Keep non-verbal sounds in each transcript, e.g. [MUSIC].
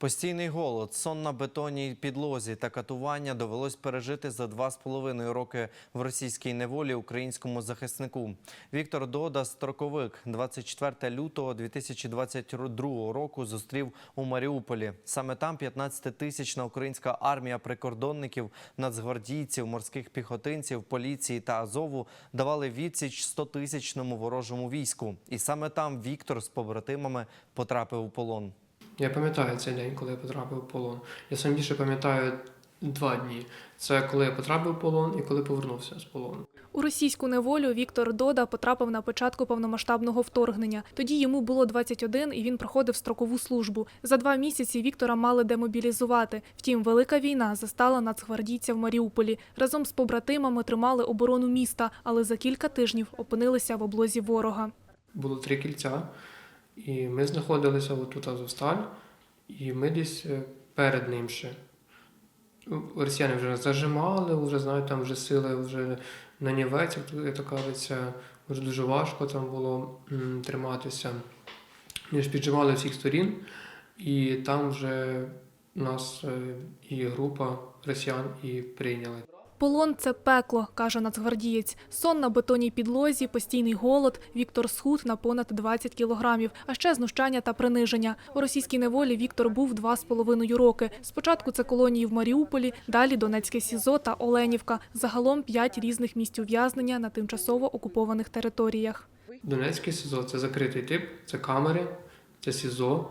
Постійний голод, сон на бетонній підлозі та катування довелось пережити за два з половиною роки в російській неволі українському захиснику. Віктор Дода, строковик, 24 лютого 2022 року зустрів у Маріуполі. Саме там 15-тисячна українська армія прикордонників, нацгвардійців, морських піхотинців, поліції та Азову давали відсіч 100-тисячному ворожому війську. І саме там Віктор з побратимами потрапив у полон. Я пам'ятаю цей день, коли я потрапив в полон. Я сам більше пам'ятаю два дні. Це коли я потрапив в полон і коли повернувся з полону. У російську неволю Віктор Дода потрапив на початку повномасштабного вторгнення. Тоді йому було 21 і він проходив строкову службу. За два місяці Віктора мали демобілізувати. Втім, велика війна застала нацгвардійця в Маріуполі. Разом з побратимами тримали оборону міста, але за кілька тижнів опинилися в облозі ворога. Було три кільця, і ми знаходилися отут Азовсталь, і ми десь е, перед ним ще. Росіяни вже зажимали, вже знають, там вже сили вже на нівець, як то- кажеться, вже дуже важко там було триматися. Ми ж піджимали всіх сторін, і там вже нас е, і група росіян і прийняли. Полон це пекло, каже нацгвардієць. Сон на бетонній підлозі, постійний голод, Віктор схуд на понад 20 кілограмів, а ще знущання та приниження. У російській неволі Віктор був два з половиною роки. Спочатку це колонії в Маріуполі, далі Донецьке СІЗО та Оленівка. Загалом п'ять різних місць ув'язнення на тимчасово окупованих територіях. Донецький СІЗО це закритий тип, це камери, це СІЗО.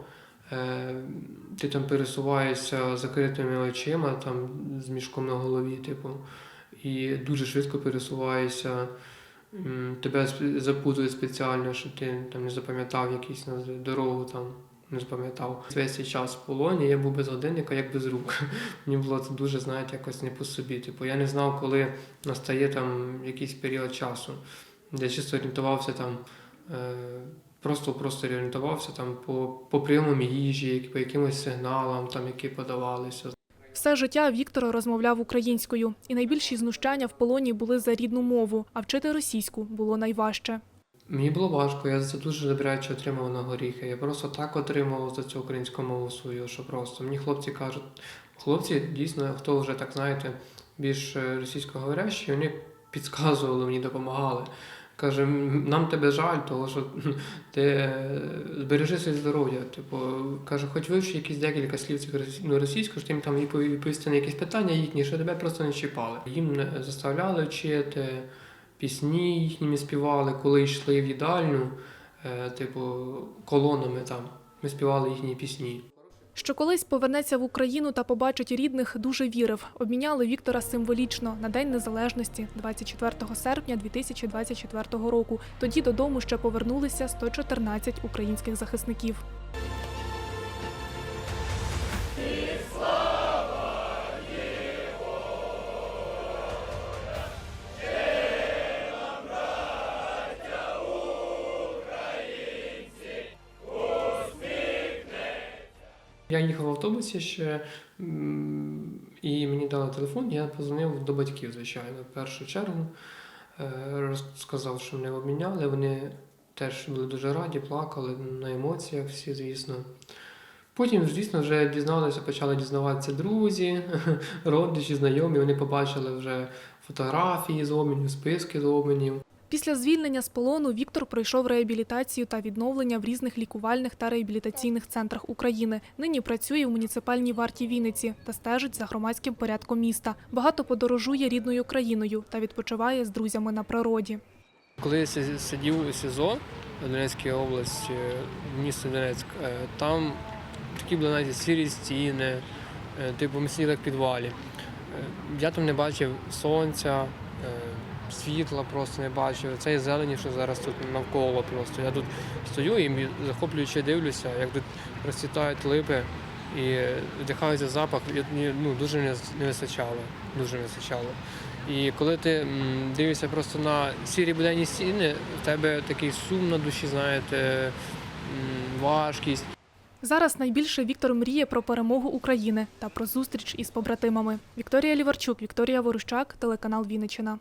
Е, ти там пересуваєшся закритими очима, там з мішком на голові, типу, і дуже швидко пересуваєшся. Тебе запутують спеціально, щоб ти там не запам'ятав якусь наз- дорогу там. Не запам'ятав. Весь цей час в полоні я був без годинника, як без рук. [LAUGHS] Мені було це дуже, знаєте, якось не по собі. Типу, я не знав, коли настає там якийсь період часу. Я чисто орієнтувався там, е, просто просто орієнтувався там по, по прийомам їжі, по якимось сигналам, там, які подавалися. Все життя Віктор розмовляв українською, і найбільші знущання в полоні були за рідну мову, а вчити російську було найважче. Мені було важко, я за це дуже добряче отримав на горіхи. Я просто так отримав за цю українську мову свою, що просто. Мені хлопці кажуть, хлопці дійсно, хто вже так знаєте, більш е, російськоговорящі, вони підказували мені, допомагали. Каже, нам тебе жаль, того що [LAUGHS] ти е, збережи своє здоров'я. Типу, каже, хоч вивчи якісь декілька слів ну, російською, що їм там відповісти на якісь питання їхні, що тебе просто не чіпали. Їм не заставляли вчити, пісні їхніми співали, коли йшли в їдальню, е, типу, колонами там. Ми співали їхні пісні. Що колись повернеться в Україну та побачить рідних, дуже вірив. Обміняли Віктора символічно на День Незалежності 24 серпня 2024 року. Тоді додому ще повернулися 114 українських захисників. Я їхав в автобусі ще, і мені дали телефон, я позвонив до батьків, звичайно, в першу чергу. Е, Розказав, що мене обміняли. Вони теж були дуже раді, плакали на емоціях всі, звісно. Потім, звісно, вже дізналися, почали дізнаватися друзі, [LAUGHS] родичі, знайомі. Вони побачили вже фотографії з обмінів, списки з обмінів. Після звільнення з полону Віктор пройшов реабілітацію та відновлення в різних лікувальних та реабілітаційних центрах України. Нині працює в муніципальній варті Вінниці та стежить за громадським порядком міста. Багато подорожує рідною країною та відпочиває з друзями на природі. Коли я сидів у СІЗО в Донецькій області, в місті Донецьк, е, там такі були навіть сірі стіни, е, типу ми сиділи в підвалі. Е, Я там не бачив сонця, світла просто не бачив. Цієї зелені, що зараз тут навколо просто. Я тут стою і захоплюючи дивлюся, як тут розцвітають липи і вдихається запах. Ну, дуже не вистачало. Дуже не вистачало. І коли ти дивишся просто на сірі буденні стіни, в тебе такий сум на душі, знаєте, важкість. Зараз найбільше Віктор мріє про перемогу України та про зустріч із побратимами. Вікторія Ліварчук, Вікторія Ворущак, телеканал Вінниччина.